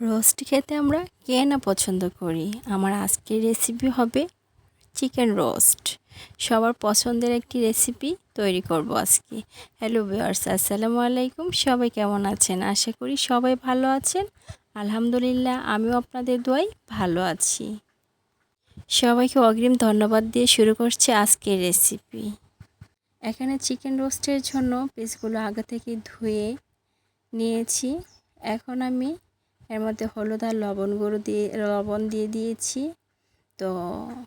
Roast খেতে আমরা কে না পছন্দ করি? আমার আজকের রেসিপি হবে চিকেন রোস্ট সবার পছন্দের একটি রেসিপি তৈরি করব আজকে। হ্যালো ভিউয়ার্স আসসালামু আলাইকুম। সবাই কেমন আছেন? আশা করি সবাই ভালো আছেন। আলহামদুলিল্লাহ, আমিও আপনাদের দোয়াই ভালো আছি। সবাইকে অগ্রিম ধন্যবাদ দিয়ে শুরু করছি আজকের রেসিপি এখানে চিকেন রোস্টের জন্য পিসগুলো আগে থেকে ধুয়ে নিয়েছি। এখন আমি এর মধ্যে হলুদ আর লবণ গুঁড়ো দিয়ে, লবণ দিয়ে দিয়েছি। তো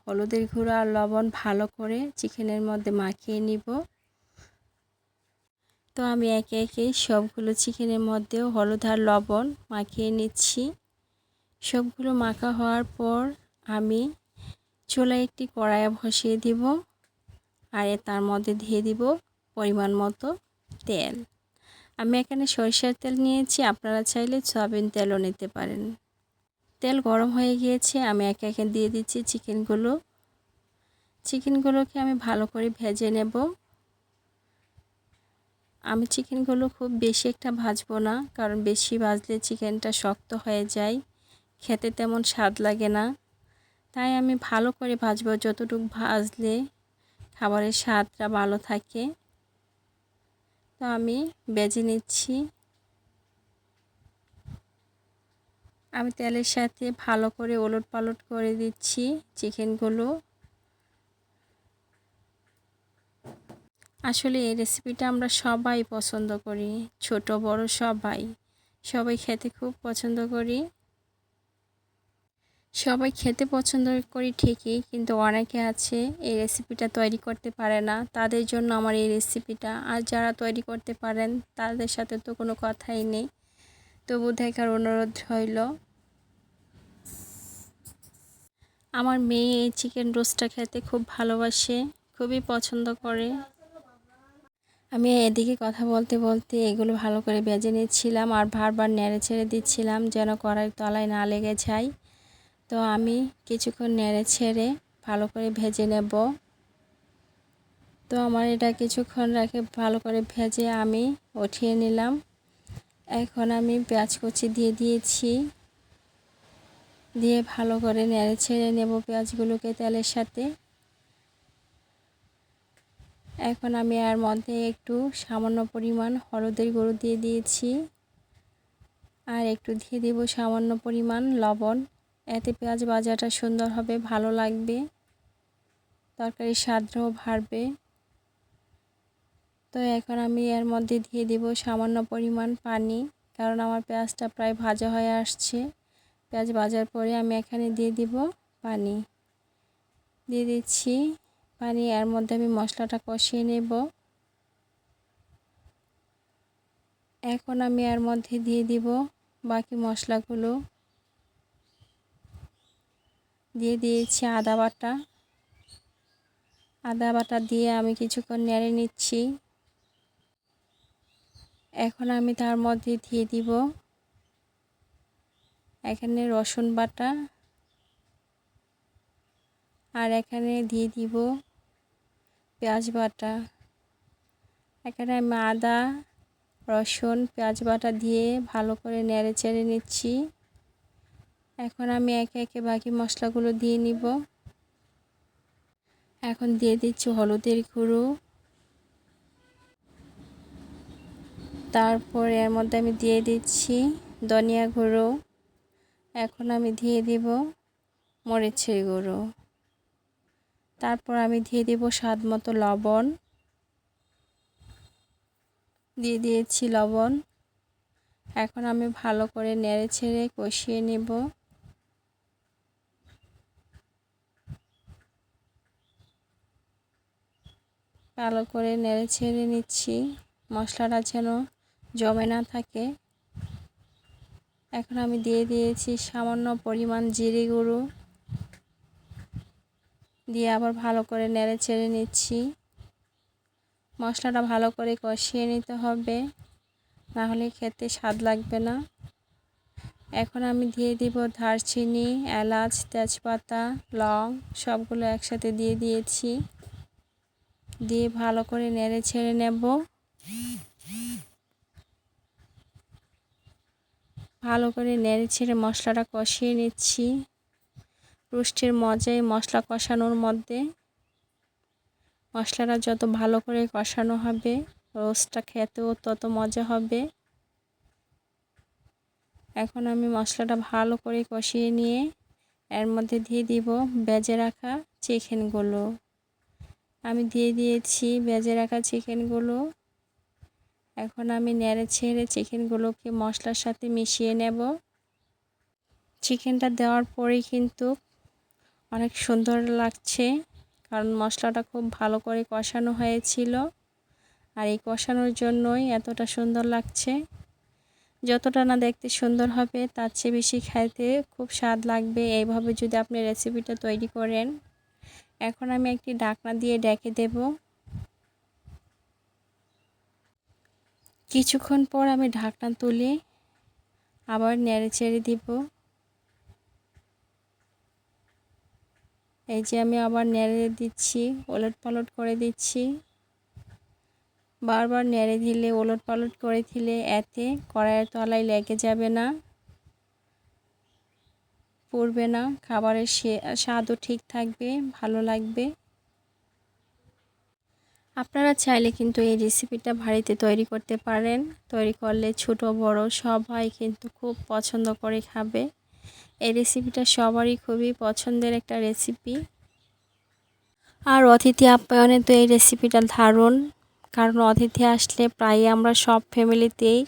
হলুদের গুঁড়ো আর লবণ ভালো করে চিকেনের মধ্যে মাখিয়ে নিব। তো আমি একে একে সবগুলো চিকেনের মধ্যেও হলুদ আর লবণ মাখিয়ে নিচ্ছি। সবগুলো মাখা হওয়ার পর আমি চুলায় একটি কড়াই বসিয়ে দিব। আর তার মধ্যে দিয়ে দিব পরিমাণ মতো তেল। আমি এখানে সরিষার তেল নিয়েছি, আপনারা চাইলে সয়াবিন তেলও নিতে পারেন। তেল গরম হয়ে গিয়েছে, আমি একে একে দিয়ে দিচ্ছি চিকেনগুলো। চিকেনগুলোকে আমি ভালো করে ভেজে নেব। আমি চিকেনগুলো খুব বেশি একটা ভাজবো না, কারণ বেশি ভাজলে চিকেনটা শক্ত হয়ে যায়, খেতে তেমন স্বাদ লাগে না। তাই আমি ভালো করে ভাজবো, যতটুকু ভাজলে খাবারের স্বাদটা ভালো থাকে। তো আমি বেজে নিচ্ছি। আমি তেলের সাথে ভালো করে ওলট পালট করে দিচ্ছি চিকেনগুলো। আসলে এই রেসিপিটা আমরা সবাই পছন্দ করি, ছোট, বড় সবাই। সবাই খেতে খুব পছন্দ করি। সবাই খেতে পছন্দ করি ঠিকই, কিন্তু অনেকে আছে এই রেসিপিটা তৈরি করতে পারে না। তাদের জন্য আমার এই রেসিপিটা আর যারা তৈরি করতে পারেন, তাদের সাথে তো কোনো কথাই নেই। তবু দেখার অনুরোধ হইল আমার মেয়ে এই চিকেন রোস্টটা খেতে খুব ভালোবাসে, খুবই পছন্দ করে। আমি এদিকে কথা বলতে বলতে এগুলো ভালো করে বেজে নিচ্ছিলাম আর বারবার নেড়ে ছেড়ে দিচ্ছিলাম যেন কড়াই তলায় না লেগে যায়। তো আমি কিছুক্ষণ নেড়ে ছেড়ে ভালো করে ভেজে নেব। তো আমার এটা কিছুক্ষণ রেখে ভালো করে ভেজে আমি উঠিয়ে নিলাম। এখন আমি পেঁয়াজ কুচি দিয়ে দিয়েছি। দিয়ে ভালো করে নেড়ে ছেড়ে নেব পেঁয়াজগুলোকে তেলের সাথে। এখন আমি এর মধ্যে একটু সামান্য পরিমাণ হলুদের গুঁড়ো দিয়ে দিয়েছি। আর একটু দিয়ে দেব সামান্য পরিমাণ লবণ। এতে পেঁয়াজ ভাজাটা সুন্দর হবে, ভালো লাগবে। তরকারির স্বাদটাও বাড়বে। তো এখন আমি এর মধ্যে দিয়ে দেব সামান্য পরিমাণ পানি, কারণ আমার পেঁয়াজটা প্রায় ভাজা হয়ে আসছে। পেঁয়াজ ভাজার পরে আমি এখানে দিয়ে দিব পানি। দিয়ে দিচ্ছি পানি, এর মধ্যে আমি মশলাটা কষিয়ে নেব। এখন আমি এর মধ্যে দিয়ে দিব বাকি মশলাগুলো। দিয়ে দিয়েছি আদা বাটা। আদা বাটা দিয়ে আমি কিছুক্ষণ নেড়ে নিচ্ছি। এখন আমি তার মধ্যে দিয়ে দিব এখানে রসুন বাটা। আর এখানে দিয়ে দিব পেঁয়াজ বাটা। এখানে আমি আদা, রসুন, পেঁয়াজ বাটা দিয়ে ভালো করে নেড়ে চেড়ে নিচ্ছি। এখন আমি একে একে বাকি মশলাগুলো দিয়ে নিব। এখন দিয়ে দিচ্ছি হলুদের গুঁড়ো। তারপর এর মধ্যে আমি দিয়ে দিচ্ছি ধনিয়া গুঁড়ো। এখন আমি দিয়ে দিব মরিচের গুঁড়ো। তারপর আমি দিয়ে দিব স্বাদ মতো লবণ। দিয়ে দিয়েছি লবণ। এখন আমি ভালো করে নেড়ে ছেড়ে কষিয়ে নেব। ভালো করে নেড়ে ছেড়ে নিচ্ছি। মশলাটা যেন জমে না থাকে। এখন আমি দিয়ে দিয়েছি সামান্য পরিমাণ জিরে গুঁড়ো। দিয়ে আবার ভালো করে নেড়ে ছেড়ে নিচ্ছি। মশলাটা ভালো করে কষিয়ে নিতে হবে। নাহলে খেতে স্বাদ লাগবে না। এখন আমি দিয়ে দিব দারচিনি, এলাচ, তেজপাতা, লং, সবগুলো একসাথে দিয়ে দিয়েছি। দিয়ে ভালো করে নেড়ে ছেড়ে নেব। ভালো করে নেড়ে ছেড়ে মশলাটা কষিয়ে নিচ্ছি। রুষ্টির মজাই মশলা কষানোর মধ্যে মশলাটা যত ভালো করে কষানো হবে, রোস্টটা খেতেও তত মজা হবে। এখন আমি মশলাটা ভালো করে কষিয়ে নিয়ে এর মধ্যে দিয়ে দিব বেজে রাখা চিকেনগুলো। আমি দিয়ে দিয়েছি বেজে রাখা চিকেনগুলো। এখন আমি নেড়ে ছেড়ে চিকেনগুলোকে মশলার সাথে মিশিয়ে নেব। চিকেনটা দেওয়ার পরেই কিন্তু অনেক সুন্দর লাগছে, কারণ মশলাটা খুব ভালো করে কষানো হয়েছিল। আর এই কষানোর জন্যই এতটা সুন্দর লাগছে। যতটা না দেখতে সুন্দর হবে, তার চেয়ে বেশি খাইতে খুব স্বাদ লাগবে। এইভাবে যদি আপনি রেসিপিটা তৈরি করেন এখন আমি একটি ডাকনা দিয়ে ডেকে দেব। কিছুক্ষণ পর আমি ঢাকনা তুলে আবার নেড়ে চেড়ে দিব। এই যে আমি আবার নেড়ে দিচ্ছি ওলট পালট করে দিচ্ছি। বারবার নেড়ে দিলে ওলট পালট করে দিলে এতে কড়াইয়ের তলায় লেগে যাবে না। পড়বে না, খাবারের স্বাদও ঠিক থাকবে, ভালো লাগবে। আপনারা চাইলে কিন্তু এই রেসিপিটা বাড়িতে তৈরি করতে পারেন। তৈরি করলে ছোট, বড় সবাই কিন্তু খুব পছন্দ করে খাবে। এই রেসিপিটা সবারই খুবই পছন্দের একটা রেসিপি। আর অতিথি আপ্যায়নে তো এই রেসিপিটা ধারণ কারণ অতিথি আসলে প্রায় আমরা সব ফ্যামিলিতেই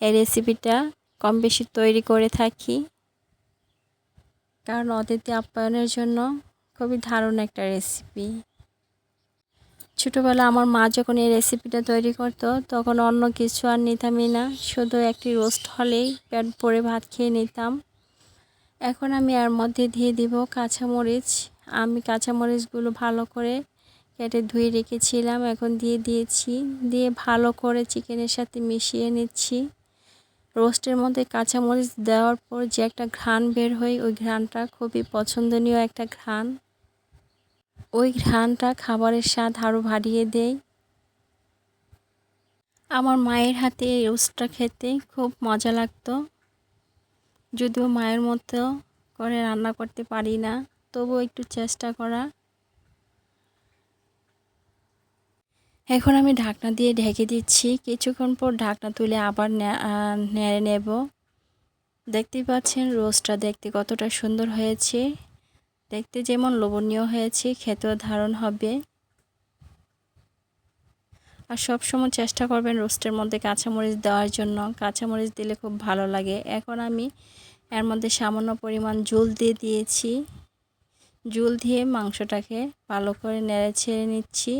এই রেসিপিটা কম বেশি তৈরি করে থাকি। কারণ অতিথি আপ্যায়নের জন্য খুবই দারুণ একটা রেসিপি ছোটোবেলা আমার মা যখন এই রেসিপিটা তৈরি করতো, তখন অন্য কিছু আর নিতামই না। শুধু একটি রোস্ট হলেই পেট পরে ভাত খেয়ে নিতাম। এখন আমি এর মধ্যে দিয়ে দিব কাঁচামরিচ। আমি কাঁচামরিচগুলো ভালো করে কেটে ধুয়ে রেখেছিলাম। এখন দিয়ে দিয়েছি। দিয়ে ভালো করে চিকেনের সাথে মিশিয়ে নিচ্ছি। রোস্টের মধ্যে কাঁচামরিচ দেওয়ার পর যে একটা ঘ্রাণ বের হয় ওই ঘ্রাণটা খুবই পছন্দনীয় একটা ঘ্রাণ। ওই ঘ্রাণটা খাবারের স্বাদ আরও বাড়িয়ে দেয়। আমার মায়ের হাতে এই রোস্টটা খেতে খুব মজা লাগতো। যদিও মায়ের মতো করে রান্না করতে পারি না, তবুও একটু চেষ্টা করা। এখন আমি ঢাকনা দিয়ে ঢেকে দিচ্ছি। কিছুক্ষণ পর ঢাকনা তুলে আবার নেড়ে নেব। দেখতেই পাচ্ছেন রোস্টটা দেখতে কতটা সুন্দর হয়েছে। দেখতে যেমন লোভনীয় হয়েছে, খেতেও ধারণ হবে। আর সব সময় চেষ্টা করবেন রোস্টের মধ্যে কাঁচামরিচ দেওয়ার জন্য। কাঁচামরিচ দিলে খুব ভালো লাগে। এখন আমি এর মধ্যে সামান্য পরিমাণ জল দিয়ে দিয়েছি। জল দিয়ে মাংসটাকে ভালো করে নেড়ে ছেড়ে নিচ্ছি।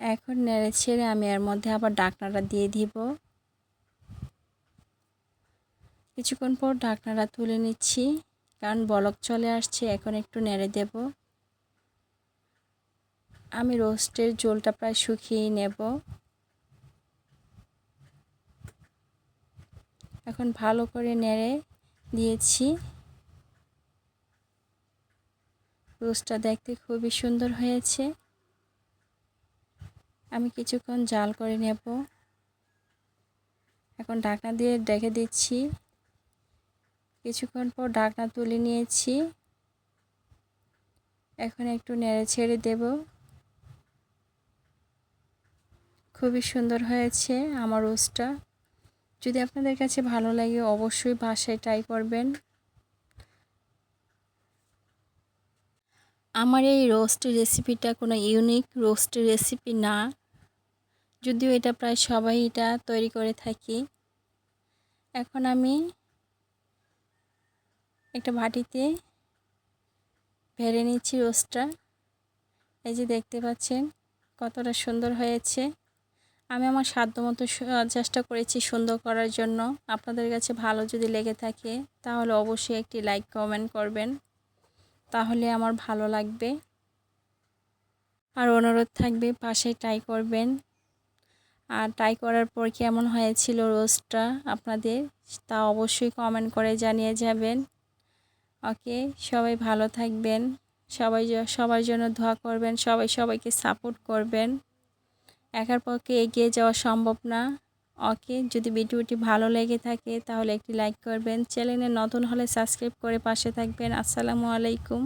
এখন নেড়ে ছেড়ে আমি এর মধ্যে আবার ডাকনাটা দিয়ে দিব। কিছুক্ষণ পর ঢাকনাটা তুলে নিচ্ছি, কারণ বলক চলে আসছে, এখন একটু নেড়ে দেব। আমি রোস্টের জলটা প্রায় শুকিয়ে নেব। এখন ভালো করে নেড়ে দিয়েছি। রোস্টটা দেখতে খুবই সুন্দর হয়েছে। আমি কিছুক্ষণ জাল করে নেব। এখন ঢাকনা দিয়ে ডেকে দিচ্ছি। কিছুক্ষণ পর ঢাকনা তুলে নিয়েছি। এখন একটু নেড়ে ছেড়ে দেব। খুবই সুন্দর হয়েছে আমার রোস্টটা। যদি আপনাদের কাছে ভালো লাগে অবশ্যই বাসায় ট্রাই করবেন। আমার এই রোস্ট রেসিপিটা কোনো ইউনিক রোস্ট রেসিপি না। যদিও এটা প্রায় সবাই এটা তৈরি করে থাকি। এখন আমি একটা ভাটিতে ভেড়ে নিচ্ছি রোস্টটা। এই যে দেখতে পাচ্ছেন কতটা সুন্দর হয়েছে। আমি আমার সাধ্য মতো চেষ্টা করেছি সুন্দর করার জন্য। আপনাদের কাছে ভালো যদি লেগে থাকে তাহলে অবশ্যই একটি লাইক, কমেন্ট করবেন। তাহলে আমার ভালো লাগবে। আর অনুরোধ থাকবে পাশে ট্রাই করবেন। আর ট্রাই করার পর কেমন হয়েছিল রোস্টটা আপনাদের, তা অবশ্যই কমেন্ট করে জানিয়ে যাবেন। ওকে সবাই ভালো থাকবেন। সবাই সবার জন্য দোয়া করবেন, সবাই সবাইকে সাপোর্ট করবেন। একার পক্ষে এগিয়ে যাওয়া সম্ভব না। ওকে যদি ভিডিওটি ভালো লেগে থাকে তাহলে একটি লাইক করবেন। চ্যানেলে নতুন হলে সাবস্ক্রাইব করে পাশে থাকবেন। আসসালামু আলাইকুম।